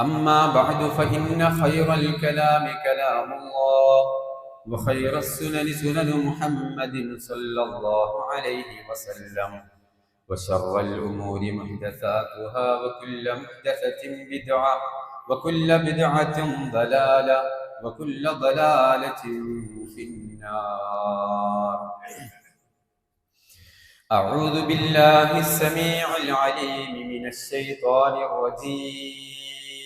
أما بعد فإن خير الكلام كلام الله وخير السنن سنن محمد صلى الله عليه وسلم وشر الأمور محدثاتها وكل محدثة بدعة وكل بدعة ضلالة وكل ضلالة في النار. أعوذ بالله السميع العليم من الشيطان الرجيم.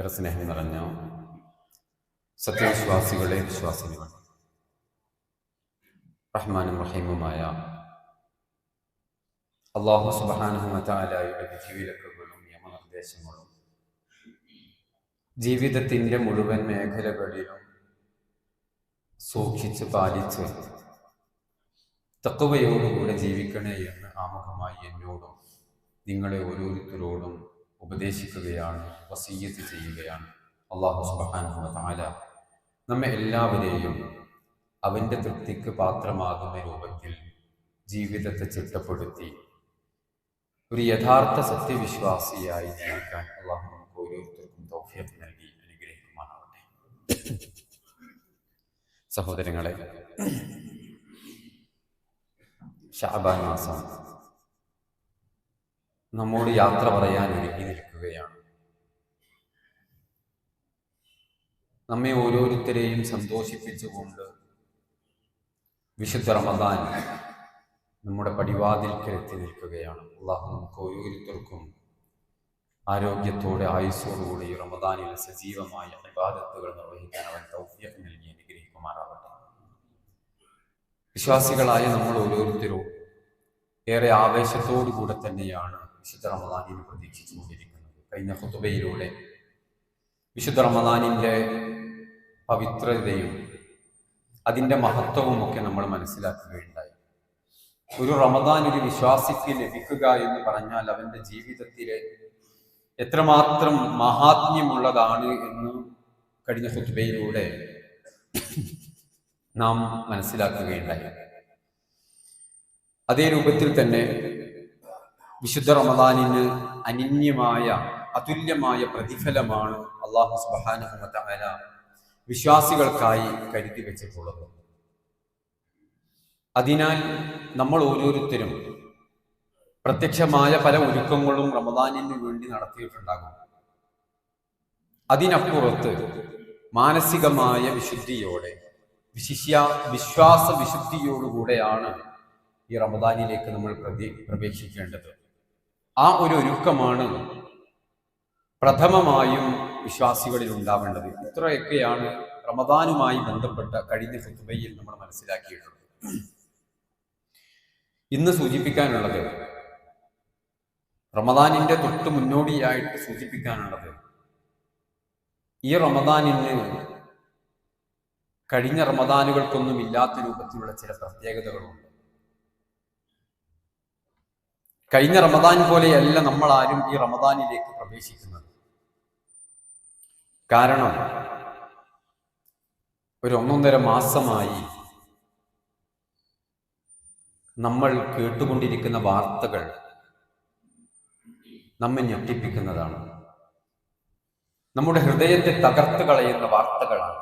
ഏറെ സ്നേഹം നിറഞ്ഞ സത്യവിശ്വാസികളെ വിശ്വാസികൾ റഹ്മാനും റഹീമുമായ അള്ളാഹു സുബാനുഹമതാലായുടെ വിധിവിലക്കുകളും നിയമനിർദ്ദേശങ്ങളും ജീവിതത്തിന്റെ മുഴുവൻ മേഖലകളിലും സൂക്ഷിച്ച് പാലിച്ച് തക്കവയോടുകൂടെ ജീവിക്കണേ എന്ന് ആമുഖമായി എന്നോടും നിങ്ങളെ ഓരോരുത്തരോടും ഉപദേശിക്കുകയാണ് വസീയത്ത് ചെയ്യുകയാണ്. അള്ളാഹു സുബാനുഹ താല നമ്മെ എല്ലാവരെയും അവന്റെ തൃപ്തിക്ക് പാത്രമാകുന്ന രൂപത്തിൽ ജീവിതത്തെ ചിട്ടപ്പെടുത്തി. ഒരു യഥാർത്ഥ സത്യവിശ്വാസിയായി ജീവിക്കാൻ അള്ളാഹു നമുക്ക് ഓരോരുത്തർക്കും തൗഫിയത്ത് നൽകി അനുഗ്രഹിക്കുമാറാവട്ടെ. സഹോദരങ്ങളെ ഷാബാൻ മാസം നമ്മോട് യാത്ര പറയാൻ ഒരുങ്ങി നിൽക്കുകയാണ് നമ്മെ ഓരോരുത്തരെയും സന്തോഷിപ്പിച്ചുകൊണ്ട് വിശുദ്ധ റമദാൻ നമ്മുടെ പടിവാതിൽക്കൽ എത്തി നിൽക്കുകയാണ്. അള്ളാഹു നമുക്ക് ഓരോരുത്തർക്കും ആരോഗ്യത്തോടെ ആയുസ്സോടുകൂടി റമദാനിൽ സജീവമായ വിവാദത്തുകൾ നിർവഹിക്കാൻ അവൻ തൗഫിയത്ത് നൽകി അനുഗ്രഹിക്കുമാറാവട്ടെ. വിശ്വാസികളായ നമ്മൾ ഓരോരുത്തരും ഏറെ ആവേശത്തോടു കൂടെ തന്നെയാണ് വിശുദ്ധ റമദാനിനെ പ്രതീക്ഷിച്ചുകൊണ്ടിരിക്കുന്നത് കഴിഞ്ഞ കുത്തുബയിലൂടെ വിശുദ്ധ റമദാനിന്റെ പവിത്രതയും അതിന്റെ മഹത്വവും ഒക്കെ നമ്മൾ മനസ്സിലാക്കുകയുണ്ടായി. ഒരു റമദാൻ ഒരു വിശ്വാസിക്ക് ലഭിക്കുക എന്ന് പറഞ്ഞാൽ അവന്റെ ജീവിതത്തിലെ എത്രമാത്രം മഹാത്മ്യമുള്ളതാണ് എന്ന് കഴിഞ്ഞ കുത്തുബയിലൂടെ നാം മനസ്സിലാക്കുകയുണ്ടായി. അതേ രൂപത്തിൽ തന്നെ വിശുദ്ധ റമദാനിന് അനന്യമായ അതുല്യമായ പ്രതിഫലമാണ് അള്ളാഹു സുബാനുഹമല വിശ്വാസികൾക്കായി കരുതി വെച്ചിട്ടുള്ളത്. അതിനാൽ നമ്മൾ ഓരോരുത്തരും പ്രത്യക്ഷമായ പല ഒരുക്കങ്ങളും റമദാനിന് വേണ്ടി നടത്തിയിട്ടുണ്ടാകും. അതിനപ്പുറത്ത് മാനസികമായ വിശുദ്ധിയോടെ വിശിഷ്യ വിശ്വാസ വിശുദ്ധിയോടുകൂടെയാണ് ഈ റമദാനിലേക്ക് നമ്മൾ പ്രതി പ്രവേശിക്കേണ്ടത്. ആ ഒരു ഒരുക്കമാണ് പ്രഥമമായും വിശ്വാസികളിൽ ഉണ്ടാവേണ്ടത്. ഇത്രയൊക്കെയാണ് റമദാനുമായി ബന്ധപ്പെട്ട കഴിഞ്ഞ ഫുത്തുബയിൽ നമ്മൾ മനസ്സിലാക്കിയിട്ടുള്ളത്. ഇന്ന് സൂചിപ്പിക്കാനുള്ളത് റമദാനിന്റെ തൊട്ട് മുന്നോടിയായിട്ട് സൂചിപ്പിക്കാനുള്ളത് ഈ റമദാനിന് കഴിഞ്ഞ റമദാനുകൾക്കൊന്നും ഇല്ലാത്ത രൂപത്തിലുള്ള ചില പ്രത്യേകതകളുണ്ട്. കഴിഞ്ഞ റമദാൻ പോലെയല്ല നമ്മൾ ആരും ഈ റമദാനിലേക്ക് പ്രവേശിക്കുന്നത്. കാരണം ഒരു ഒന്നൊന്നര മാസമായി നമ്മൾ കേട്ടുകൊണ്ടിരിക്കുന്ന വാർത്തകൾ നമ്മെ ഞെട്ടിപ്പിക്കുന്നതാണ്. നമ്മുടെ ഹൃദയത്തെ തകർത്ത് കളയുന്ന വാർത്തകളാണ്.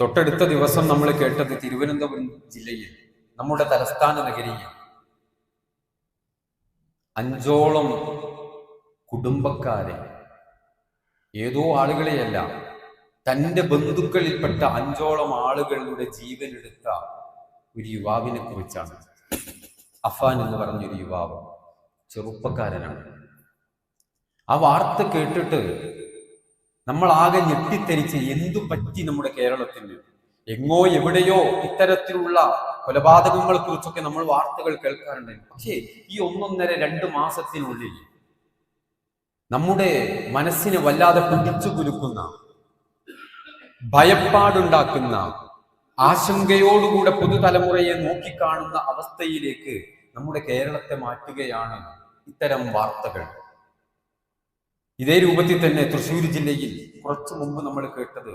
തൊട്ടടുത്ത ദിവസം നമ്മൾ കേട്ടത് തിരുവനന്തപുരം ജില്ലയിൽ നമ്മുടെ തലസ്ഥാന നഗരിയിൽ അഞ്ചോളം കുടുംബക്കാരെ. ഏതോ ആളുകളെയല്ല തന്റെ ബന്ധുക്കളിൽപ്പെട്ട അഞ്ചോളം ആളുകളുടെ ജീവൻ ജീവനെടുത്ത ഒരു യുവാവിനെ കുറിച്ചാണ്. അഫാൻ എന്ന് പറഞ്ഞൊരു യുവാവ് ചെറുപ്പക്കാരനാണ്. ആ വാർത്ത കേട്ടിട്ട് നമ്മൾ ആകെ ഞെട്ടിത്തരിച്ച് എന്തു പറ്റി നമ്മുടെ കേരളത്തിന്? എങ്ങോ എവിടെയോ ഇത്തരത്തിലുള്ള കൊലപാതകങ്ങളെ കുറിച്ചൊക്കെ നമ്മൾ വാർത്തകൾ കേൾക്കാറുണ്ട്. പക്ഷേ ഈ ഒന്നൊന്നര രണ്ട് മാസത്തിനുള്ളിൽ നമ്മുടെ മനസ്സിനെ വല്ലാതെ പിടിച്ചു കുലുക്കുന്ന ഭയപ്പാടുണ്ടാക്കുന്ന ആശങ്കയോടുകൂടെ പുതുതലമുറയെ നോക്കിക്കാണുന്ന അവസ്ഥയിലേക്ക് നമ്മുടെ കേരളത്തെ മാറ്റുകയാണ് ഇത്തരം വാർത്തകൾ. ഇതേ രൂപത്തിൽ തന്നെ തൃശ്ശൂർ ജില്ലയിൽ കുറച്ചു മുമ്പ് നമ്മൾ കേട്ടത്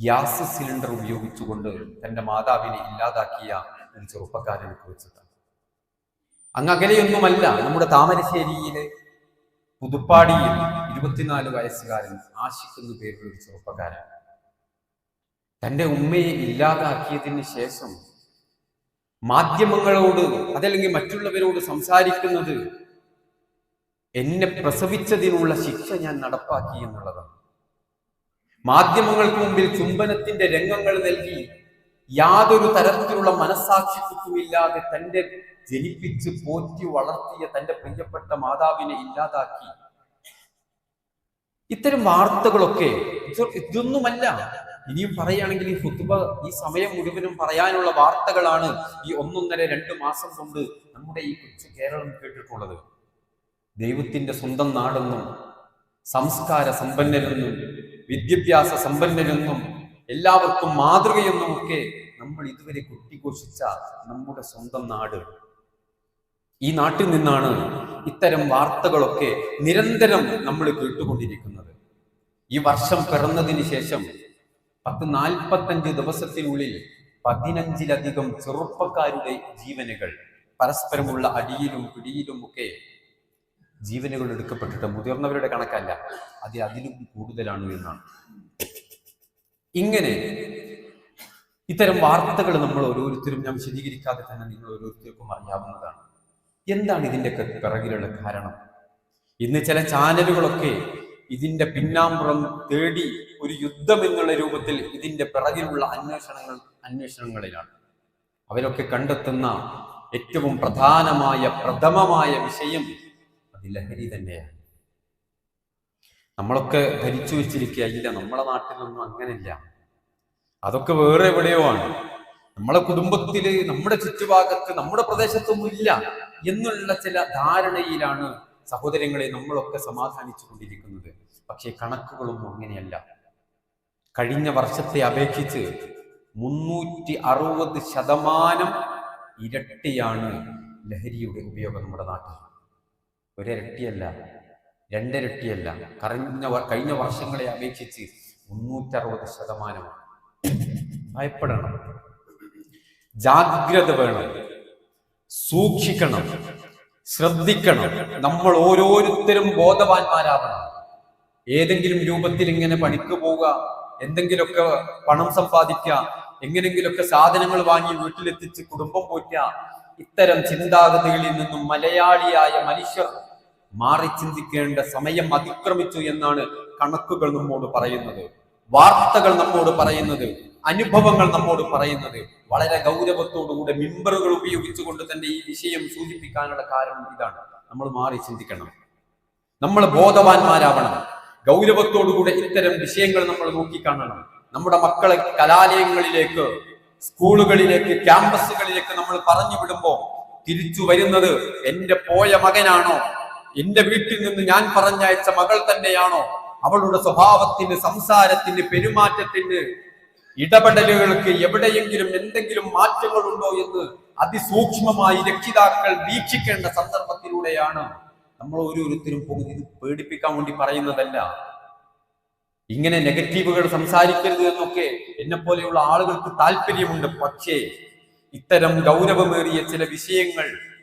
ഗ്യാസ് സിലിണ്ടർ ഉപയോഗിച്ചുകൊണ്ട് തന്റെ മാതാവിനെ ഇല്ലാതാക്കിയ ഒരു ചെറുപ്പക്കാരനെ കുറിച്ചിട്ടാണ്. അങ്ങ് അകലെയൊന്നുമല്ല നമ്മുടെ താമരശ്ശേരിയിലെ പുതുപ്പാടിയിൽ ഇരുപത്തിനാല് വയസ്സുകാരൻ ആഷിഖ് എന്നു പേരുള്ള ഒരു ചെറുപ്പക്കാരൻ. തന്റെ ഉമ്മയെ ഇല്ലാതാക്കിയതിന് ശേഷം മാധ്യമങ്ങളോട് അതല്ലെങ്കിൽ മറ്റുള്ളവരോട് സംസാരിക്കുന്നത് എന്നെ പ്രസവിച്ചതിനുള്ള ശിക്ഷ ഞാൻ നടപ്പാക്കി എന്നുള്ളതാണ്. മാധ്യമങ്ങൾക്ക് മുമ്പിൽ ചുംബനത്തിന്റെ രംഗങ്ങൾ നൽകി യാതൊരു തരത്തിലുള്ള മനസ്സാക്ഷിത്വമില്ലാതെ തന്റെ ജനിപ്പിച്ച് പോറ്റി വളർത്തിയ തന്റെ പ്രിയപ്പെട്ട മാതാവിനെ ഇല്ലാതാക്കി. ഇത്തരം വാർത്തകളൊക്കെ ഇതൊന്നുമല്ല. ഇനിയും പറയുകയാണെങ്കിൽ ഈ ഫുത്ബ ഈ സമയം മുഴുവനും പറയാനുള്ള വാർത്തകളാണ് ഈ ഒന്നൊന്നര രണ്ട് മാസം കൊണ്ട് നമ്മുടെ ഈ കൊച്ചു കേരളം കേട്ടിട്ടുള്ളത്. ദൈവത്തിന്റെ സ്വന്തം നാടെന്നും സംസ്കാര സമ്പന്നരെന്നും വിദ്യാഭ്യാസ സമ്പന്നരെന്നും എല്ലാവർക്കും മാതൃകയെന്നും ഒക്കെ നമ്മൾ ഇതുവരെ കൊട്ടിഘോഷിച്ച നമ്മുടെ സ്വന്തം നാട്. ഈ നാട്ടിൽ നിന്നാണ് ഇത്തരം വാർത്തകളൊക്കെ നിരന്തരം നമ്മൾ കേട്ടുകൊണ്ടിരിക്കുന്നത്. ഈ വർഷം പിറന്നതിന് ശേഷം പത്ത് നാൽപ്പത്തഞ്ച് ദിവസത്തിനുള്ളിൽ പതിനഞ്ചിലധികം ചെറുപ്പക്കാരുടെ ജീവനുകൾ പരസ്പരമുള്ള അടിയിലും പിടിയിലും ഒക്കെ ജീവനുകൾ എടുക്കപ്പെട്ടിട്ട് മുതിർന്നവരുടെ കണക്കല്ല അത് അതിലും കൂടുതലാണ് എന്നാണ്. ഇങ്ങനെ ഇത്തരം വാർത്തകൾ നമ്മൾ ഓരോരുത്തരും ഞാൻ വിശദീകരിക്കാതെ തന്നെ നിങ്ങൾ ഓരോരുത്തർക്കും അറിയാവുന്നതാണ്. എന്താണ് ഇതിന്റെ പിറകിലുള്ള കാരണം? ഇന്ന് ചില ചാനലുകളൊക്കെ ഇതിന്റെ പിന്നാമ്പുറം തേടി ഒരു യുദ്ധം എന്നുള്ള രൂപത്തിൽ ഇതിന്റെ പിറകിലുള്ള അന്വേഷണങ്ങൾ അന്വേഷണങ്ങളിലാണ്. അവരൊക്കെ കണ്ടെത്തുന്ന ഏറ്റവും പ്രധാനമായ പ്രഥമമായ വിഷയം അത് ലഹരി തന്നെയാണ് നമ്മളൊക്കെ ഭരിച്ചു വെച്ചിരിക്കുക ഇല്ല നമ്മളെ നാട്ടിലൊന്നും അങ്ങനെയില്ല. അതൊക്കെ വേറെ എവിടെയോ ആണ്. നമ്മളെ കുടുംബത്തിൽ നമ്മുടെ ചുറ്റുഭാഗത്ത് നമ്മുടെ പ്രദേശത്തൊന്നും ഇല്ല എന്നുള്ള ചില ധാരണയിലാണ് സഹോദരങ്ങളെ നമ്മളൊക്കെ സമാധാനിച്ചു കൊണ്ടിരിക്കുന്നത് പക്ഷേ കണക്കുകളൊന്നും അങ്ങനെയല്ല. കഴിഞ്ഞ വർഷത്തെ അപേക്ഷിച്ച് മുന്നൂറ്റി അറുപത് ശതമാനം ഇരട്ടിയാണ് ലഹരിയുടെ ഉപയോഗം നമ്മുടെ നാട്ടിൽ. ഒരിരട്ടിയല്ല രണ്ടിരട്ടിയല്ല. കഴിഞ്ഞ കഴിഞ്ഞ വർഷങ്ങളെ അപേക്ഷിച്ച് മുന്നൂറ്ററുപത് ശതമാനമാണ് ഭയപ്പെടണം. ജാഗ്രത വേണം. സൂക്ഷിക്കണം. ശ്രദ്ധിക്കണം. നമ്മൾ ഓരോരുത്തരും ബോധവാന്മാരാവണം. ഏതെങ്കിലും രൂപത്തിൽ ഇങ്ങനെ പണിക്ക് പോവുക എന്തെങ്കിലുമൊക്കെ പണം സമ്പാദിക്കുക എങ്ങനെങ്കിലുമൊക്കെ സാധനങ്ങൾ വാങ്ങി വീട്ടിലെത്തിച്ച് കുടുംബം പോറ്റുക ഇത്തരം ചിന്താഗതികളിൽ നിന്നും മലയാളിയായ മനുഷ്യർ മാറി ചിന്തിക്കേണ്ട സമയം അതിക്രമിച്ചു എന്നാണ് കണക്കുകൾ നമ്മോട് പറയുന്നത്. വാർത്തകൾ നമ്മോട് പറയുന്നത് അനുഭവങ്ങൾ നമ്മോട് പറയുന്നത്. വളരെ ഗൗരവത്തോടുകൂടെ മിമ്പറുകൾ ഉപയോഗിച്ചുകൊണ്ട് തന്നെ ഈ വിഷയം സൂചിപ്പിക്കാനുള്ള കാരണം ഇതാണ്. നമ്മൾ മാറി ചിന്തിക്കണം. നമ്മൾ ബോധവാന്മാരാവണം. ഗൗരവത്തോടുകൂടെ ഇത്തരം വിഷയങ്ങൾ നമ്മൾ നോക്കിക്കാണണം. നമ്മുടെ മക്കളെ കലാലയങ്ങളിലേക്ക് സ്കൂളുകളിലേക്ക് ക്യാമ്പസുകളിലേക്ക് നമ്മൾ പറഞ്ഞു വിടുമ്പോൾ തിരിച്ചു വരുന്നത് എന്റെ പോയ മകനാണോ? എന്റെ വീട്ടിൽ നിന്ന് ഞാൻ പറഞ്ഞയച്ച മകൾ തന്നെയാണോ? അവളുടെ സ്വഭാവത്തിന് സംസാരത്തിന് പെരുമാറ്റത്തിന് ഇടപെടലുകൾക്ക് എവിടെയെങ്കിലും എന്തെങ്കിലും മാറ്റങ്ങളുണ്ടോ എന്ന് അതിസൂക്ഷ്മമായി രക്ഷിതാക്കൾ വീക്ഷിക്കേണ്ട സന്ദർഭത്തിലൂടെയാണ് നമ്മൾ ഓരോരുത്തരും പോകുന്നത്. ഇത് പേടിപ്പിക്കാൻ വേണ്ടി പറയുന്നതല്ല. ഇങ്ങനെ നെഗറ്റീവുകൾ സംസാരിക്കരുത് എന്നൊക്കെ എന്നെ പോലെയുള്ള ആളുകൾക്ക് താല്പര്യമുണ്ട്. പക്ഷേ ഇത്തരം ഗൗരവമേറിയ ചില വിഷയങ്ങൾ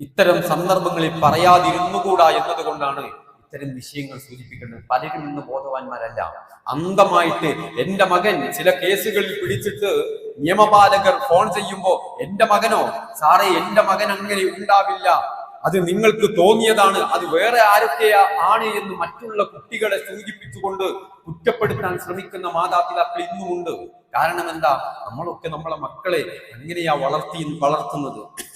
ഇത്തരം സന്ദർഭങ്ങളിൽ പറയാതിരുന്നുകൂടാ എന്നതുകൊണ്ടാണ് ഇത്തരം വിഷയങ്ങൾ സൂചിപ്പിക്കുന്നത്. പലരും ഇന്ന് ബോധവാന്മാരല്ല. അന്തമായിട്ട് എന്റെ മകൻ ചില കേസുകളിൽ പിടിച്ചിട്ട് നിയമപാലകർ ഫോൺ ചെയ്യുമ്പോ എന്റെ മകനോ സാറേ എന്റെ മകൻ അങ്ങനെ ഉണ്ടാവില്ല. അത് നിങ്ങൾക്ക് തോന്നിയതാണ്. അത് വേറെ ആരൊക്കെയാ ആണ് എന്ന് മറ്റുള്ള കുട്ടികളെ സൂചിപ്പിച്ചുകൊണ്ട് കുറ്റപ്പെടുത്താൻ ശ്രമിക്കുന്ന മാതാപിതാക്കൾ ഇന്നുമുണ്ട്. കാരണം എന്താ? നമ്മളൊക്കെ നമ്മളെ മക്കളെ എങ്ങനെയാ വളർത്തി വളർത്തുന്നത്.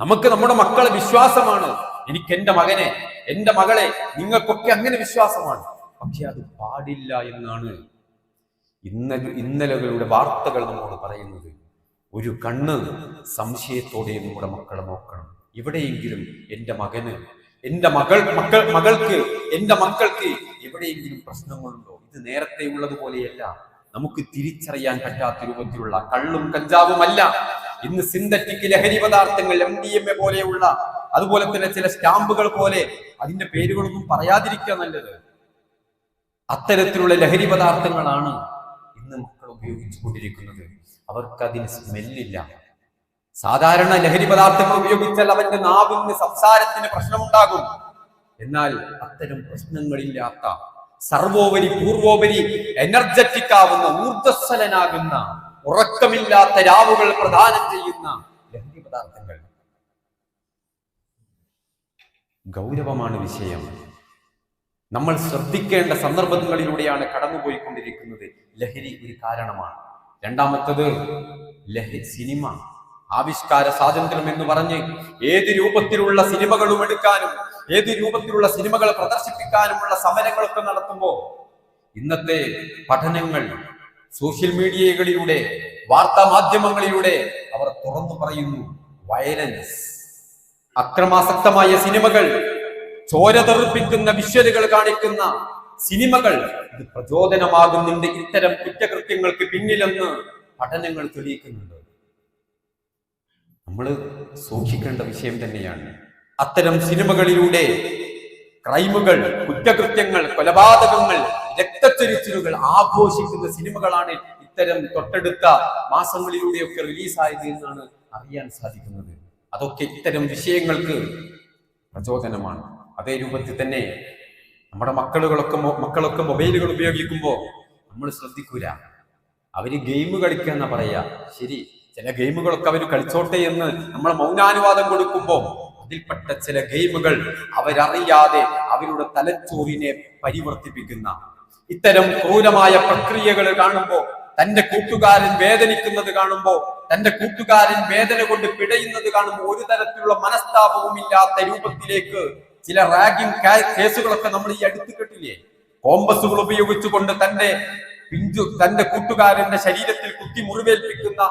നമുക്ക് നമ്മുടെ മക്കളെ വിശ്വാസമാണ്. എനിക്ക് എന്റെ മകനെ എന്റെ മകളെ നിങ്ങൾക്കൊക്കെ അങ്ങനെ വിശ്വാസമാണ്. പക്ഷെ അത് പാടില്ല എന്നാണ് ഇന്നലെ ഇന്നലകളുടെ വാർത്തകൾ നമ്മോട് പറയുന്നത്. ഒരു കണ്ണ് സംശയത്തോടെ നമ്മുടെ മക്കളെ നോക്കണം. എവിടെയെങ്കിലും എന്റെ മകന് എന്റെ മകൾ മക്കൾ മകൾക്ക് എന്റെ മക്കൾക്ക് എവിടെയെങ്കിലും പ്രശ്നങ്ങളുണ്ടോ? ഇത് നേരത്തെ ഉള്ളതുപോലെയല്ല നമുക്ക് തിരിച്ചറിയാൻ പറ്റാത്ത രൂപത്തിലുള്ള കള്ളും കഞ്ചാവുമല്ല ഇന്ന് സിന്തറ്റിക് ലഹരി പദാർത്ഥങ്ങൾ എം ഡി എം എ പോലെയുള്ള അതുപോലെ തന്നെ ചില സ്റ്റാമ്പുകൾ പോലെ അതിന്റെ പേരുകളൊന്നും പറയാതിരിക്കുക നല്ലത്. അത്തരത്തിലുള്ള ലഹരി പദാർത്ഥങ്ങളാണ് ഇന്ന് മക്കൾ ഉപയോഗിച്ചു കൊണ്ടിരിക്കുന്നത്. അവർക്ക് അതിന് സ്മെല്ലില്ല. സാധാരണ ലഹരി പദാർത്ഥങ്ങൾ ഉപയോഗിച്ചാൽ അവന്റെ നാവിന് സംസാരത്തിന് പ്രശ്നമുണ്ടാകും. എന്നാൽ അത്തരം പ്രശ്നങ്ങളില്ലാത്ത സർവോപരി പൂർവോപരി എനർജറ്റിക് ആവുന്ന ഊർജസ്വലനാകുന്ന ഉറക്കമില്ലാത്ത രാവുകൾ പ്രദാനം ചെയ്യുന്ന ലഹരി പദാർത്ഥങ്ങൾ. ഗൗരവമാണ് വിഷയം. നമ്മൾ ശ്രദ്ധിക്കേണ്ട സന്ദർഭങ്ങളിലൂടെയാണ് കടന്നുപോയിക്കൊണ്ടിരിക്കുന്നത്. ലഹരി ഒരു കാരണമാണ്. രണ്ടാമത്തത് ലഹരി സിനിമ. ആവിഷ്കാര സ്വാതന്ത്ര്യം എന്ന് പറഞ്ഞ് ഏത് രൂപത്തിലുള്ള സിനിമകളും എടുക്കാനും ഏത് രൂപത്തിലുള്ള സിനിമകൾ പ്രദർശിപ്പിക്കാനുമുള്ള സമരങ്ങളൊക്കെ നടത്തുമ്പോൾ ഇന്നത്തെ പഠനങ്ങൾ സോഷ്യൽ മീഡിയകളിലൂടെ വാർത്താ മാധ്യമങ്ങളിലൂടെ അവർ തുറന്നു പറയുന്നു വയലൻസ് അക്രമാസക്തമായ സിനിമകൾ ചോര തെറിപ്പിക്കുന്ന വിഷ്വലുകൾ കാണിക്കുന്ന സിനിമകൾ. ഇത് പ്രചോദനമാകുന്നുണ്ട് ഇത്തരം കുറ്റകൃത്യങ്ങൾക്ക് പിന്നിലെന്ന് പഠനങ്ങൾ തെളിയിക്കുന്നുണ്ട്. നമ്മൾ സൂക്ഷിക്കേണ്ട വിഷയം തന്നെയാണ് അത്തരം സിനിമകളിലൂടെ ക്രൈമുകൾ കുറ്റകൃത്യങ്ങൾ കൊലപാതകങ്ങൾ രക്തച്ചൊരിച്ചിലുകൾ ആഘോഷിക്കുന്ന സിനിമകളാണ് ഇത്തരം തൊട്ടടുത്ത മാസങ്ങളിലൂടെയൊക്കെ റിലീസായത് എന്നാണ് അറിയാൻ സാധിക്കുന്നത്. അതൊക്കെ ഇത്തരം വിഷയങ്ങൾക്ക് പ്രചോദനമാണ്. അതേ രൂപത്തിൽ തന്നെ നമ്മുടെ മക്കളുകളൊക്കെ മക്കളൊക്കെ മൊബൈലുകൾ ഉപയോഗിക്കുമ്പോൾ നമ്മൾ ശ്രദ്ധിക്കൂല. അവർ ഗെയിം കളിക്കുക എന്നാ പറയാ. ശരി ചില ഗെയിമുകളൊക്കെ അവർ കളിച്ചോട്ടെ എന്ന് നമ്മൾ മൗനാനുവാദം കൊടുക്കുമ്പോൾ അതിൽപ്പെട്ട ചില ഗെയിമുകൾ അവരറിയാതെ അവരുടെ തലച്ചോറിനെ പരിവർത്തിപ്പിക്കുന്ന ഇത്തരം ക്രൂരമായ പ്രക്രിയകൾ കാണുമ്പോൾ തന്റെ കൂട്ടുകാരൻ വേദനിക്കുന്നത് കാണുമ്പോൾ തന്റെ കൂട്ടുകാരൻ വേദന കൊണ്ട് പിടയുന്നത് കാണുമ്പോൾ ഒരു തരത്തിലുള്ള മനസ്താപവും ഇല്ലാത്ത രൂപത്തിലേക്ക് ചില റാഗിംഗ് കേസുകളൊക്കെ നമ്മൾ ഈ അടുത്ത് കേട്ടില്ലേ? കോമ്പസുകൾ ഉപയോഗിച്ചുകൊണ്ട് തന്റെ പിഞ്ചു തന്റെ കൂട്ടുകാരന്റെ ശരീരത്തിൽ കുത്തി മുറിവേൽപ്പിക്കുന്ന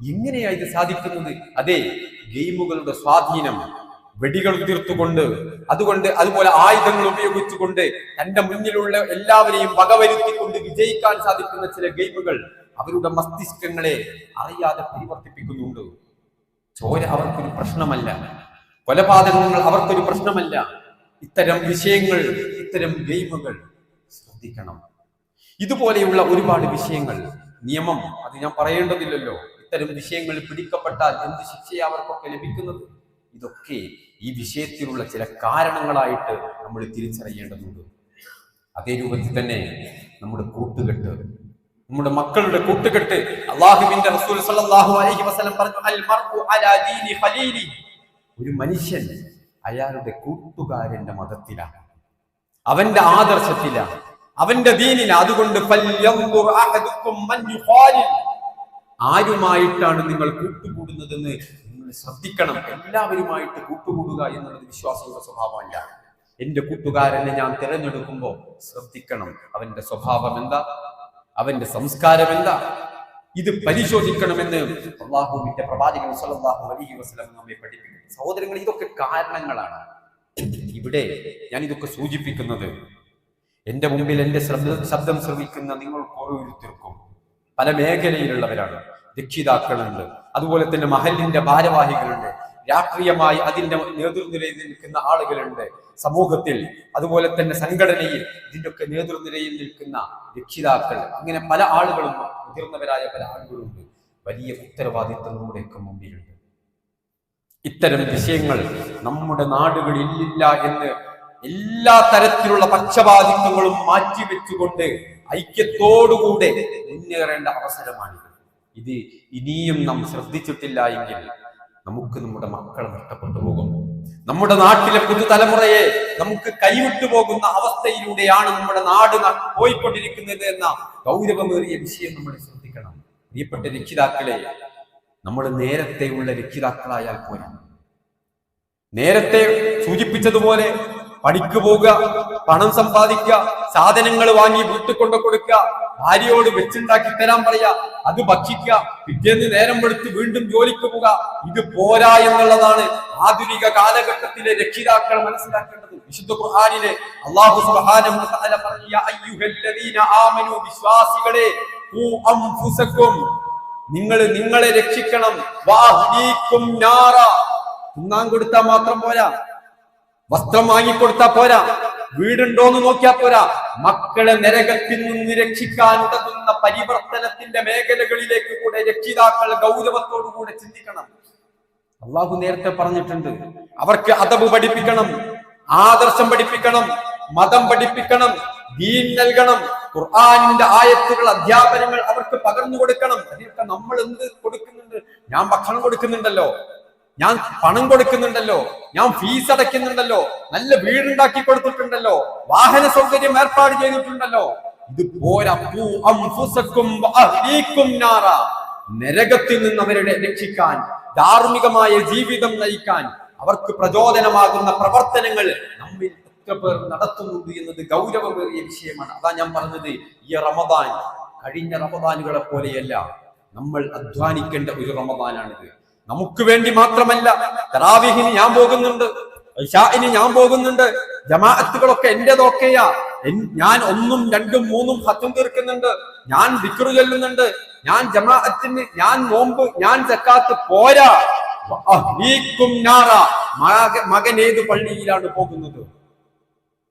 എങ്ങനെയാ ഇത് സാധിക്കുന്നത്? അതെ ഗെയിമുകളുടെ സ്വാധീനം വെടികൾ തീർത്തുകൊണ്ട് അതുകൊണ്ട് അതുപോലെ ആയുധങ്ങൾ ഉപയോഗിച്ചുകൊണ്ട് തന്റെ മുന്നിലുള്ള എല്ലാവരെയും വകവരുത്തിക്കൊണ്ട് വിജയിക്കാൻ സാധിക്കുന്ന ചില ഗെയിമുകൾ അവരുടെ മസ്തിഷ്കങ്ങളെ അറിയാതെ പരിവർത്തിപ്പിക്കുന്നുണ്ട്. ചോര അവർക്കൊരു പ്രശ്നമല്ല. കൊലപാതകങ്ങൾ അവർക്കൊരു പ്രശ്നമല്ല. ഇത്തരം വിഷയങ്ങൾ ഇത്തരം ഗെയിമുകൾ ശ്രദ്ധിക്കണം. ഇതുപോലെയുള്ള ഒരുപാട് വിഷയങ്ങൾ നിയമം അത് ഞാൻ പറയേണ്ടതില്ലല്ലോ. ഇത്തരം വിഷയങ്ങൾ പിടിക്കപ്പെട്ടാൽ എന്ത് ശിക്ഷയാ അവർക്കൊക്കെ ലഭിക്കുന്നത്? ഇതൊക്കെ ഈ വിഷയത്തിലുള്ള ചില കാരണങ്ങളായിട്ട് നമ്മൾ തിരിച്ചറിയേണ്ടതുണ്ട്. അതേ രൂപത്തിൽ തന്നെ നമ്മുടെ കൂട്ടുകെട്ട് നമ്മുടെ മക്കളുടെ കൂട്ടുകെട്ട് അള്ളാഹുവിന്റെ റസൂൽ സല്ലല്ലാഹു അലൈഹി വസല്ലം പറഞ്ഞു അൽ മർഉ അലാ ദീനി ഖലീലി. ഒരു മനുഷ്യൻ അയാളുടെ കൂട്ടുകാരന്റെ മതത്തിലാണ് അവന്റെ ആദർശത്തിലാണ് അവന്റെ ദീനിന് അതുകൊണ്ട് ആരുമായിട്ടാണ് നിങ്ങൾ കൂട്ടുകൂടുന്നതെന്ന് നിങ്ങൾ ശ്രദ്ധിക്കണം. എല്ലാവരുമായിട്ട് കൂട്ടുകൂടുക എന്നുള്ളത് വിശ്വാസിയുടെ സ്വഭാവമല്ല. എന്റെ കൂട്ടുകാരനെ ഞാൻ തിരഞ്ഞെടുക്കുമ്പോൾ ശ്രദ്ധിക്കണം. അവന്റെ സ്വഭാവം എന്താ? അവന്റെ സംസ്കാരം എന്താ? ഇത് പരിശോധിക്കണമെന്ന് അള്ളാഹുവിന്റെ പ്രവാചകൻ സല്ലല്ലാഹു അലഹി വസ്ലം നമ്മെ പഠിപ്പിക്കുന്നു. സഹോദരങ്ങൾ ഇതൊക്കെ കാരണങ്ങളാണ്. ഇവിടെ ഞാൻ ഇതൊക്കെ സൂചിപ്പിക്കുന്നത് എന്റെ മുമ്പിൽ എന്റെ ശബ്ദം ശ്രമിക്കുന്ന നിങ്ങൾ ഓരോരുത്തർക്കും പല മേഖലയിലുള്ളവരാണ്. രക്ഷിതാക്കളുണ്ട് അതുപോലെ തന്നെ മഹലിന്റെ ഭാരവാഹികളുണ്ട്. രാഷ്ട്രീയമായി അതിന്റെ നേതൃനിരയിൽ നിൽക്കുന്ന ആളുകളുണ്ട്. സമൂഹത്തിൽ അതുപോലെ തന്നെ സംഘടനയിൽ ഇതിന്റെയൊക്കെ നേതൃനിരയിൽ നിൽക്കുന്ന രക്ഷിതാക്കൾ. അങ്ങനെ പല ആളുകളും മുതിർന്നവരായ പല ആളുകളുണ്ട്. വലിയ ഉത്തരവാദിത്വം നമ്മുടെയൊക്കെ മുമ്പിലുണ്ട് ഇത്തരം വിഷയങ്ങൾ നമ്മുടെ നാടുകളിൽ ഇല്ല എന്ന് എല്ലാ തരത്തിലുള്ള പക്ഷപാതിത്വങ്ങളും മാറ്റിവെച്ചുകൊണ്ട് ഐക്യത്തോടുകൂടെ മുന്നേറേണ്ട അവസരമാണിത്. ഇത് ഇനിയും നാം ശ്രദ്ധിച്ചിട്ടില്ല എങ്കിൽ നമുക്ക് നമ്മുടെ മക്കൾ നഷ്ടപ്പെട്ടു പോകും. നമ്മുടെ നാട്ടിലെ പുതുതലമുറയെ നമുക്ക് കൈവിട്ടു പോകുന്ന അവസ്ഥയിലൂടെയാണ് നമ്മുടെ നാട് പോയിക്കൊണ്ടിരിക്കുന്നത് എന്ന ഗൗരവമേറിയ വിഷയം നമ്മൾ ശ്രദ്ധിക്കണം. പ്രിയപ്പെട്ട രക്ഷിതാക്കളെ നമ്മൾ നേരത്തെയുള്ള രക്ഷിതാക്കളായാൽ പോരാ. നേരത്തെ സൂചിപ്പിച്ചതുപോലെ പണിക്ക് പോവുക പണം സമ്പാദിക്കുക സാധനങ്ങൾ വാങ്ങി വീട്ടിൽ കൊണ്ടു കൊടുക്കുക ഭാര്യയോട് വെച്ചുണ്ടാക്കി തരാൻ പറയാ അത് ഭക്ഷിക്കുക പിറ്റേന്ന് നേരം വെളുത്ത് വീണ്ടും ജോലിക്ക് പോവുക ഇത് പോരാ എന്നുള്ളതാണ് ആധുനിക കാലഘട്ടത്തിലെ രക്ഷിതാക്കൾ മനസ്സിലാക്കേണ്ടത്. വിശുദ്ധ ഖുർആനിലെ അള്ളാഹു സുബ്ഹാനഹു തആല പറഞ്ഞ അയ്യുഹല്ലദീന ആമനു വിശ്വാസികളെ നിങ്ങൾ നിങ്ങളെ രക്ഷിക്കണം വാഹ്ലീക്കും നാറ. കൊടുത്താൽ മാത്രം പോരാ. വസ്ത്രം വാങ്ങിക്കൊടുത്താ പോരാ. വീടുണ്ടോന്ന് നോക്കിയാ പോരാ. മക്കളെ നരകത്തിൽ നിന്ന് രക്ഷിക്കാൻ ഉതകുന്ന പരിവർത്തനത്തിന്റെ മേഖലകളിലേക്ക് കൂടെ രക്ഷിതാക്കൾ ഗൗരവത്തോടുകൂടെ ചിന്തിക്കണം. അള്ളാഹു നേരത്തെ പറഞ്ഞിട്ടുണ്ട് അവർക്ക് അതബ് പഠിപ്പിക്കണം ആദർശം പഠിപ്പിക്കണം മതം പഠിപ്പിക്കണം ദീൻ നൽകണം ഖുർആാനിന്റെ ആയത്തുകൾ അധ്യാപനങ്ങൾ അവർക്ക് പകർന്നു കൊടുക്കണം. അതിനൊക്കെ നമ്മൾ എന്ത് കൊടുക്കുന്നുണ്ട്? ഞാൻ ഭക്ഷണം കൊടുക്കുന്നുണ്ടല്ലോ. ഞാൻ പണം കൊടുക്കുന്നുണ്ടല്ലോ ഞാൻ ഫീസ് അടയ്ക്കുന്നുണ്ടല്ലോ നല്ല വീടുണ്ടാക്കി കൊടുത്തിട്ടുണ്ടല്ലോ വാഹന സൗകര്യം ഏർപ്പാട് ചെയ്തിട്ടുണ്ടല്ലോ. ഇത് പോരാ. നരകത്തിൽ നിന്ന് അവരെ രക്ഷിക്കാൻ ധാർമ്മികമായ ജീവിതം നയിക്കാൻ അവർക്ക് പ്രചോദനമാകുന്ന പ്രവർത്തനങ്ങൾ നമ്മിൽ എത്ര പേർ നടത്തുന്നുണ്ട് എന്നത് ഗൗരവമേറിയ വിഷയമാണ്. അതാ ഞാൻ പറഞ്ഞത് ഈ റമദാൻ കഴിഞ്ഞ റമദാനുകളെ പോലെയല്ല നമ്മൾ അധ്വാനിക്കേണ്ട ഒരു റമദാനാണിത്. നമുക്ക് വേണ്ടി മാത്രമല്ല തറാവിഹിന് ഞാൻ പോകുന്നുണ്ട് ഇഷാഇന് ഞാൻ പോകുന്നുണ്ട് ജമാഅത്തുകളൊക്കെ എന്റേതൊക്കെയാ. ഞാൻ ഒന്നും രണ്ടും മൂന്നും ഹത്തും തീർക്കുന്നുണ്ട് ഞാൻ വിക്രു ചൊല്ലുന്നുണ്ട് ഞാൻ ജമാഅത്തിന് ഞാൻ നോമ്പ് ഞാൻ ജക്കാത്ത് പോരാ. മകൻ ഏത് പള്ളിയിലാണ് പോകുന്നത്?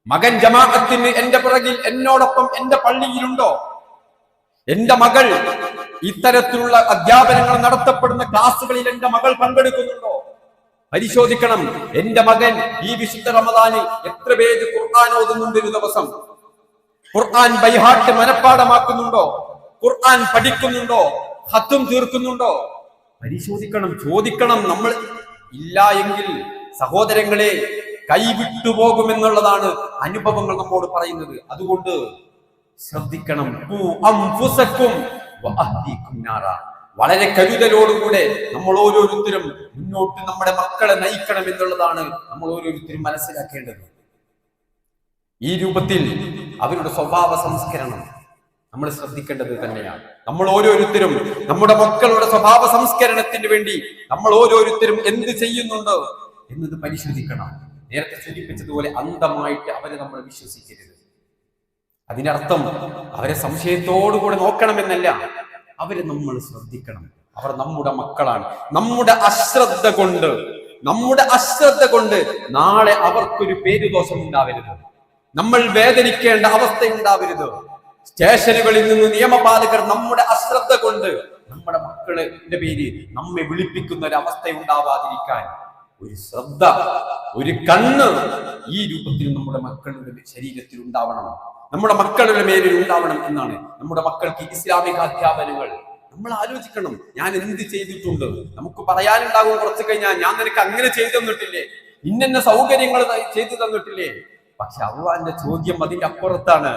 മകൻ ജമാഅത്തിന് എന്റെ പിറകിൽ എന്നോടൊപ്പം എന്റെ പള്ളിയിലുണ്ടോ? എന്റെ മകൾ ഇത്തരത്തിലുള്ള അധ്യാപനങ്ങൾ നടത്തപ്പെടുന്ന ക്ലാസ്സുകളിൽ എന്റെ മകൾ പങ്കെടുക്കുന്നുണ്ടോ? പരിശോധിക്കണം. എന്റെ മകൻ ഈ വിശുദ്ധ റമദാനിൽ എത്ര പേര് ഖുർആൻ ഓതുന്നുണ്ട് ഒരു ദിവസം? ഖുർആൻ ബൈഹാട്ട് മനഃപ്പാടമാക്കുന്നുണ്ടോ ഖുർആൻ പഠിക്കുന്നുണ്ടോ? ഹത്തും തീർക്കുന്നുണ്ടോ? പരിശോധിക്കണം ചോദിക്കണം. നമ്മൾ ഇല്ല എങ്കിൽ സഹോദരങ്ങളെ കൈവിട്ടുപോകുമെന്നുള്ളതാണ് അനുഭവങ്ങൾ നമ്മോട് പറയുന്നത്. അതുകൊണ്ട് ശ്രദ്ധിക്കണം. വളരെ കരുതലോടുകൂടെ നമ്മൾ ഓരോരുത്തരും മുന്നോട്ട് നമ്മുടെ മക്കളെ നയിക്കണം എന്നുള്ളതാണ് നമ്മൾ ഓരോരുത്തരും മനസ്സിലാക്കേണ്ടത്. ഈ രൂപത്തിൽ അവരുടെ സ്വഭാവ സംസ്കരണം നമ്മൾ ശ്രദ്ധിക്കേണ്ടത് തന്നെയാണ്. നമ്മൾ ഓരോരുത്തരും നമ്മുടെ മക്കളുടെ സ്വഭാവ സംസ്കരണത്തിന് വേണ്ടി നമ്മൾ ഓരോരുത്തരും എന്ത് ചെയ്യുന്നുണ്ട് എന്നത് പരിശോധിക്കണം. നേരത്തെ സൂചിപ്പിച്ചതുപോലെ അന്ധമായിട്ട് അവരെ നമ്മൾ വിശ്വസിക്കരുത്. അതിനർത്ഥം അവരെ സംശയത്തോടുകൂടെ നോക്കണമെന്നല്ല. അവരെ നമ്മൾ ശ്രദ്ധിക്കണം. അവർ നമ്മുടെ മക്കളാണ്. നമ്മുടെ അശ്രദ്ധ കൊണ്ട് നമ്മുടെ അശ്രദ്ധ കൊണ്ട് നാളെ അവർക്കൊരു പേരുദോഷം ഉണ്ടാവരുത്. നമ്മൾ വേദനിക്കേണ്ട അവസ്ഥ ഉണ്ടാവരുത് സ്റ്റേഷനുകളിൽ നിന്ന് നിയമപാലകർ നമ്മുടെ അശ്രദ്ധ കൊണ്ട് നമ്മുടെ മക്കളുടെ പേര് നമ്മെ വിളിപ്പിക്കുന്ന ഒരു അവസ്ഥ ഉണ്ടാവാതിരിക്കാൻ ഒരു ശ്രദ്ധ ഒരു കണ്ണ് ഈ രൂപത്തിൽ നമ്മുടെ മക്കളുടെ ശരീരത്തിൽ ഉണ്ടാവണം നമ്മുടെ മക്കളുടെ മേലിൽ ഉണ്ടാവണം എന്നാണ്. നമ്മുടെ മക്കൾക്ക് ഇസ്ലാമിക അധ്യാപനങ്ങൾ. നമ്മൾ ആലോചിക്കണം ഞാൻ എന്ത് ചെയ്തിട്ടുണ്ട്? നമുക്ക് പറയാനുണ്ടാകും കുറച്ച് കഴിഞ്ഞാൽ ഞാൻ നിനക്ക് അങ്ങനെ ചെയ്തു തന്നിട്ടില്ലേ? ഇന്നെന്നെ സൗകര്യങ്ങൾ ചെയ്തു തന്നിട്ടില്ലേ? പക്ഷെ അള്ളാന്റെ ചോദ്യം അതിന്റെ അപ്പുറത്താണ്.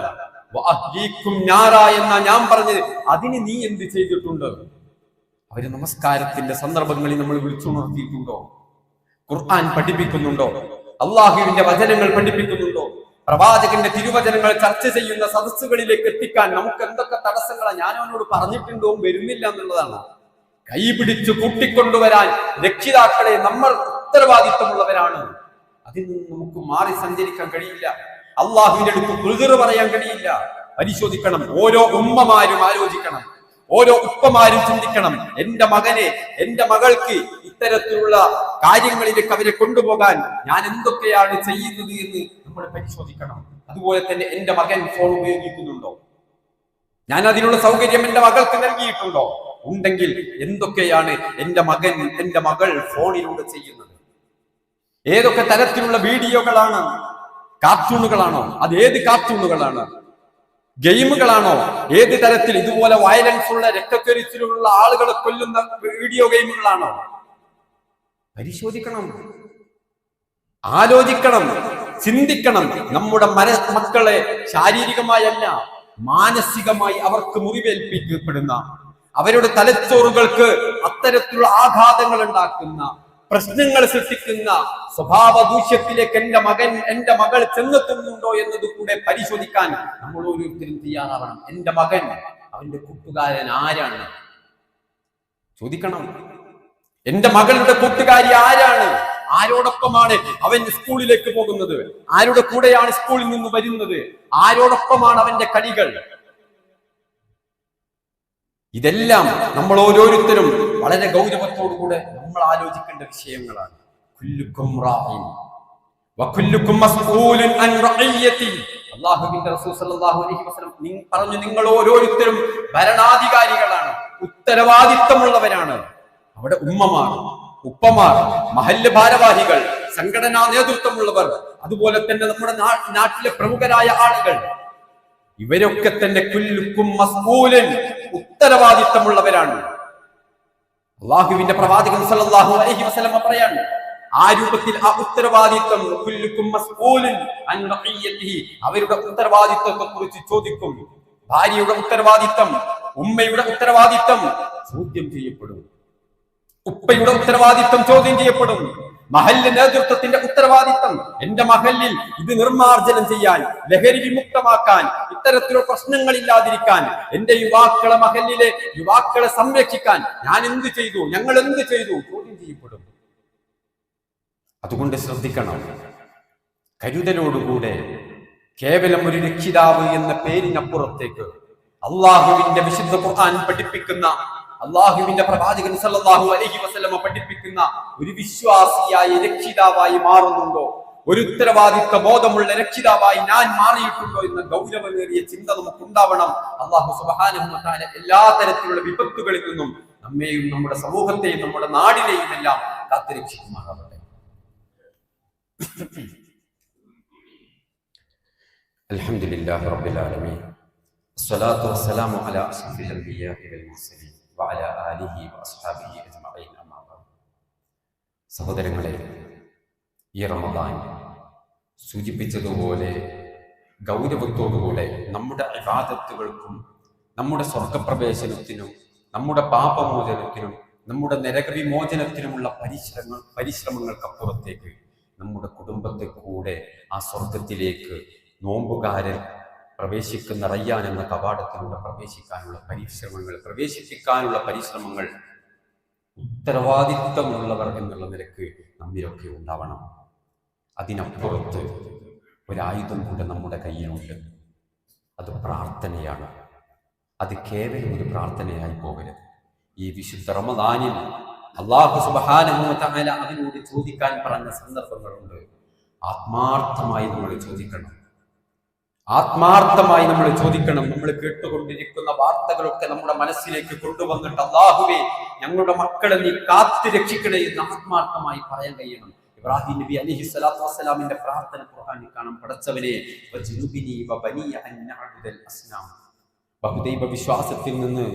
എന്നാ ഞാൻ പറഞ്ഞത്. അതിന് നീ എന്ത് ചെയ്തിട്ടുണ്ട്? അവർ നമസ്കാരത്തിന്റെ സന്ദർഭങ്ങളിൽ നമ്മൾ വിളിച്ചുണർത്തിയിട്ടുണ്ടോ? ഖുർആൻ പഠിപ്പിക്കുന്നുണ്ടോ? അള്ളാഹുവിന്റെ വചനങ്ങൾ പഠിപ്പിക്കുന്നുണ്ടോ? പ്രവാചകന്റെ തിരുവചനങ്ങൾ ചർച്ച ചെയ്യുന്ന സദസ്സുകളിലേക്ക് എത്തിക്കാൻ നമുക്ക് എന്തൊക്കെ തടസ്സങ്ങളാണ് ഞാൻ അവനോട് പറഞ്ഞിട്ടുണ്ടോ? വരുന്നില്ല എന്നുള്ളതാണ്. കൈ പിടിച്ച് കൂട്ടിക്കൊണ്ടുവരാൻ രക്ഷിതാക്കളെ നമ്മൾ ഉത്തരവാദിത്വമുള്ളവരാണ്. അതിൽ നിന്ന് നമുക്ക് മാറി സഞ്ചരിക്കാൻ കഴിയില്ല. അള്ളാഹുവിന്റെ അടുത്ത് കുളിർ പറയാൻ കഴിയില്ല. പരിശോധിക്കണം. ഓരോ ഉമ്മമാരും ആലോചിക്കണം. ഓരോ ഉപ്പമാരും ചിന്തിക്കണം. എന്റെ മകനെ എന്റെ മകൾക്ക് ഇത്തരത്തിലുള്ള കാര്യങ്ങളിലേക്ക് അവരെ കൊണ്ടുപോകാൻ ഞാൻ എന്തൊക്കെയാണ് ചെയ്യുന്നത് എന്ന് നമ്മൾ പരിശോധിക്കണം. അതുപോലെ തന്നെ എന്റെ മകൻ ഫോൺ ഉപയോഗിക്കുന്നുണ്ടോ? ഞാൻ അതിനുള്ള സൗകര്യം എന്റെ മകൾക്ക് നൽകിയിട്ടുണ്ടോ? ഉണ്ടെങ്കിൽ എന്തൊക്കെയാണ് എന്റെ മകൻ എന്റെ മകൾ ഫോണിലൂടെ ചെയ്യുന്നത്? ഏതൊക്കെ തരത്തിലുള്ള വീഡിയോകളാണ്? കാർട്ടൂണുകളാണോ അത് ഏത് കാർട്ടൂണുകളാണ് ഗെയിമുകളാണോ? ഏത് തരത്തിൽ ഇതുപോലെ വയലൻസ് ഉള്ള രക്തച്ചൊരിച്ചിലുള്ള ആളുകളെ കൊല്ലുന്ന വീഡിയോ ഗെയിമുകളാണോ പരിശോധിക്കണം. ആലോചിക്കണം. ചിന്തിക്കണം. നമ്മുടെ മര മക്കളെ ശാരീരികമായല്ല മാനസികമായി അവർക്ക് മുറിവേൽപ്പിക്കപ്പെടുന്ന അവരുടെ തലച്ചോറുകൾക്ക് അത്തരത്തിലുള്ള ആഘാതങ്ങൾ ഉണ്ടാക്കുന്ന പ്രശ്നങ്ങൾ സൃഷ്ടിക്കുന്ന സ്വഭാവ ദൂഷ്യത്തിലേക്ക് എന്റെ മകൻ എന്റെ മകൾ ചെന്നെത്തുന്നുണ്ടോ എന്നത് കൂടെ പരിശോധിക്കാൻ നമ്മൾ ഓരോരുത്തരും തയ്യാറാവണം. എന്റെ മകൻ അവന്റെ കൂട്ടുകാരൻ ആരാണ്? ചോദിക്കണം. എന്റെ മകളുടെ കൂട്ടുകാരി ആരാണ്? ആരോടൊപ്പമാണ് അവൻ സ്കൂളിലേക്ക് പോകുന്നത്? ആരുടെ കൂടെയാണ് സ്കൂളിൽ നിന്ന് വരുന്നത്? ആരോടൊപ്പമാണ് അവന്റെ കളികൾ ഇതെല്ലാം നമ്മൾ ഓരോരുത്തരും വളരെ ഗൗരവത്തോടുകൂടെ നമ്മൾ ആലോചിക്കേണ്ട വിഷയങ്ങളാണ്. പറഞ്ഞു നിങ്ങൾ ഓരോരുത്തരും ഭരണാധികാരികളാണ് ഉത്തരവാദിത്തമുള്ളവരാണ്. അവിടെ ഉമ്മമാർ ഉപ്പമാർ മഹല്ല് ഭാരവാഹികൾ സംഘടനാ നേതൃത്വമുള്ളവർ അതുപോലെ തന്നെ നമ്മുടെ നാട്ടിലെ പ്രമുഖരായ ആളുകൾ ഇവരൊക്കെ തന്നെ കുല്ലുക്കും ഉത്തരവാദിത്തമുള്ളവരാണ്. അള്ളാഹുവിന്റെ പ്രവാചകൻ സല്ലല്ലാഹു അലൈഹി പറയാണ് ആ രൂപത്തിൽ ആ ഉത്തരവാദിത്വം കുല്ലുക്കും അൻ അവരുടെ ഉത്തരവാദിത്വത്തെ കുറിച്ച് ചോദിക്കും. ഭാര്യയുടെ ഉത്തരവാദിത്വം ഉമ്മയുടെ ഉത്തരവാദിത്വം ചോദ്യം ചെയ്യപ്പെടും. ഉപ്പയുടെ ഉത്തരവാദിത്വം ചോദ്യം ചെയ്യപ്പെടും. മഹല്ല് നേതൃത്വത്തിന്റെ ഉത്തരവാദിത്തം. എന്റെ മഹല്ലിൽ ഇത് നിർമാർജനം ചെയ്യാൻ ലഹരി വിമുക്തമാക്കാൻ ഇത്തരത്തിലുള്ള പ്രശ്നങ്ങൾ ഇല്ലാതിരിക്കാൻ എന്റെ യുവാക്കളെ മഹല്ലിലെ യുവാക്കളെ സംരക്ഷിക്കാൻ ഞാൻ എന്ത് ചെയ്തു? ഞങ്ങൾ എന്ത് ചെയ്തു? ചോദ്യം ചെയ്യപ്പെടും അതുകൊണ്ട് ശ്രദ്ധിക്കണം. കരുതലോടുകൂടെ കേവലം ഒരു രക്ഷിതാവ് എന്ന പേരിനപ്പുറത്തേക്ക് അള്ളാഹുവിന്റെ വിശുദ്ധ ഖുർആൻ പഠിപ്പിക്കുന്ന അള്ളാഹുവിന്റെ പ്രവാചകൻ സല്ലല്ലാഹു അലൈഹി വസല്ലമ പഠിപ്പിക്കുന്ന ഒരു വിശ്വാസിയായ രക്ഷിതാവായി മാറുന്നുണ്ടോ ഒരു ഉത്തരവാദിത്വ ബോധമുള്ള രക്ഷിതാവായി ഞാൻ മാറിയിട്ടുണ്ടോ എന്ന ഗൗരവമേറിയ ചിന്ത നമുക്കുണ്ടാവണം അള്ളാഹു സുബ്ഹാനഹു വ തആല എല്ലാ തരത്തിലുള്ള വിപത്തുകളിൽ നിന്നും നമ്മെയും നമ്മുടെ സമൂഹത്തെയും നമ്മുടെ നാടിനെയും എല്ലാം കാത്തുരക്ഷിക്കുമാറാവട്ടെ الحمد لله رب العالمين الصلاة والسلام على أشرف الأنبياء والمرسلين വഅല ആലിഹി വഅസ്ഹാബിഹി അജ്മഈൻ. അമ്മാ സഹോദരങ്ങളെ ഈ റമദാൻ സൂചിപ്പിച്ചതുപോലെ ഗൗരവത്തോടുകൂടെ നമ്മുടെ അവാദത്തുകൾക്കും നമ്മുടെ സ്വർഗപ്രവേശനത്തിനും നമ്മുടെ പാപമോചനത്തിനും നമ്മുടെ നരകവിമോചനത്തിനുമുള്ള പരിശ്രമങ്ങൾ പരിശ്രമങ്ങൾക്കപ്പുറത്തേക്ക് നമ്മുടെ കുടുംബത്തെ കൂടെ ആ സ്വർഗത്തിലേക്ക് നോമ്പുകാരൻ പ്രവേശിക്കുന്ന റയ്യാൻ എന്ന കവാടത്തിലൂടെ പ്രവേശിക്കാനുള്ള പരിശ്രമങ്ങൾ പ്രവേശിപ്പിക്കാനുള്ള പരിശ്രമങ്ങൾ ഉത്തരവാദിത്വമുള്ളവർ എന്നുള്ള നിലയ്ക്ക് നമ്മിലൊക്കെ ഉണ്ടാവണം. അതിനപ്പുറത്ത് ഒരായുധം കൂടെ നമ്മുടെ കയ്യിലുണ്ട്. അത് പ്രാർത്ഥനയാണ്. അത് കേവലം ഒരു പ്രാർത്ഥനയായി പോകരുത്. ഈ വിശുദ്ധ റമദാനിൽ അള്ളാഹു സുബാനുമല അവനോട് ചോദിക്കാൻ പറഞ്ഞ സന്ദർഭങ്ങളുണ്ട്. ആത്മാർത്ഥമായി നമ്മൾ ചോദിക്കണം. ആത്മാർത്ഥമായി നമ്മൾ ചോദിക്കണം. നമ്മൾ കേട്ടുകൊണ്ടിരിക്കുന്ന വാർത്തകളൊക്കെ നമ്മുടെ മനസ്സിലേക്ക് കൊണ്ടുവന്നിട്ട് അള്ളാഹുവേ ഞങ്ങളുടെ മക്കളെ നീ കാത്തു രക്ഷിക്കണേ എന്ന് ആത്മാർത്ഥമായി പറയാൻ കഴിയണം. ഇബ്രാഹിം നബി അലിഹി സ്വലാത്തു വസ്സലാമിന്റെ പ്രാർത്ഥന ഖുർആനിൽ കാണാം. പടച്ചവനെ ബഹുദൈവ വിശ്വാസത്തിൽ നിന്ന്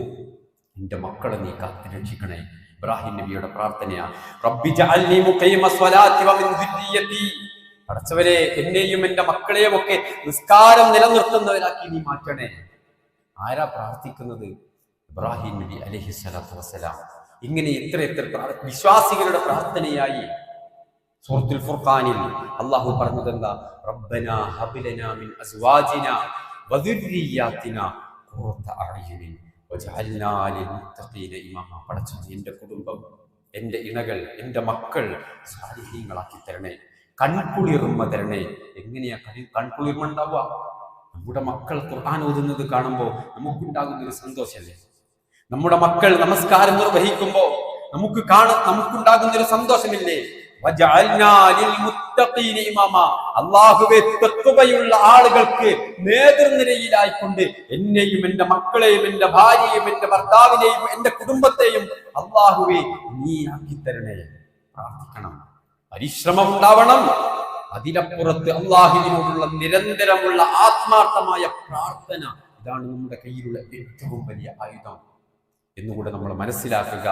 എന്റെ മക്കളെ നീ കാത്തു രക്ഷിക്കണേ. ഇബ്രാഹിം നബിയുടെ പ്രാർത്ഥനയാ. റബ്ബി ജഅൽനി മുഖൈമ സ്വലാത്തി വമിൻ ദുർരിയതി പടച്ചവരെ എന്നെയും എന്റെ മക്കളെയും ഒക്കെ നിസ്കാരം നിലനിർത്തുന്നവരാക്കി നീ മാറ്റണേ. ആരാ പ്രാർത്ഥിക്കുന്നത്? ഇബ്രാഹിം നബി അലഹി സ്വലാത്തു വസ്സലാം. ഇങ്ങനെ എത്ര എത്ര വിശ്വാസികളുടെ പ്രാർത്ഥനയായി. സൂറത്തുൽ ഫുർഖാനിൽ അള്ളാഹു പറഞ്ഞത് എന്താ റബ്ബന ഹബിലന മിൻ അസ്വാജിന വദുർരിയാത്തിന ഖുർത അഅ്യുനിൻ വജഅൽനാ ലിൽമുത്തഖീന ഇമാമ. എന്റെ കുടുംബം എന്റെ ഇണകൾ എന്റെ മക്കൾ സാലിഹീങ്ങളാക്കി തരണേ. കൺകുളിർമ തരണേ എങ്ങനെയാ കണി കൺകുളിർമ ഉണ്ടാവുക നമ്മുടെ മക്കൾ ഖുർആൻ ഓതുന്നത് കാണുമ്പോൾ നമുക്കുണ്ടാകുന്ന ഒരു സന്തോഷമല്ലേ നമ്മുടെ മക്കൾ നമസ്കാരം നിർവഹിക്കുമ്പോൾ നമുക്ക് കാണ നമുക്കുണ്ടാകുന്ന ഒരു സന്തോഷമില്ലേ ആളുകൾക്ക് നേതൃനിരയിലായിക്കൊണ്ട് എന്നെയും എന്റെ മക്കളെയും എന്റെ ഭാര്യയെയും എന്റെ ഭർത്താവിനെയും എന്റെ കുടുംബത്തെയും അള്ളാഹുവേ നീ ആക്കി തരണേ പ്രാർത്ഥിക്കണം. പരിശ്രമം ഉണ്ടാവണം അതിനപ്പുറത്ത് അള്ളാഹുവിനോടുള്ള നിരന്തരമുള്ള ആത്മാർത്ഥമായ പ്രാർത്ഥന ഇതാണ് നമ്മുടെ കയ്യിലുള്ള ഏറ്റവും വലിയ ആയുധം. എന്നുകൂടെ നമ്മൾ മനസ്സിലാക്കുക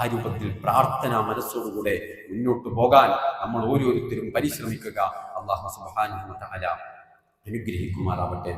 ആ രൂപത്തിൽ പ്രാർത്ഥന മനസ്സോടുകൂടെ മുന്നോട്ട് പോകാൻ നമ്മൾ ഓരോരുത്തരും പരിശ്രമിക്കുക. അള്ളാഹു തആല അനുഗ്രഹിക്കുമാറാവട്ടെ.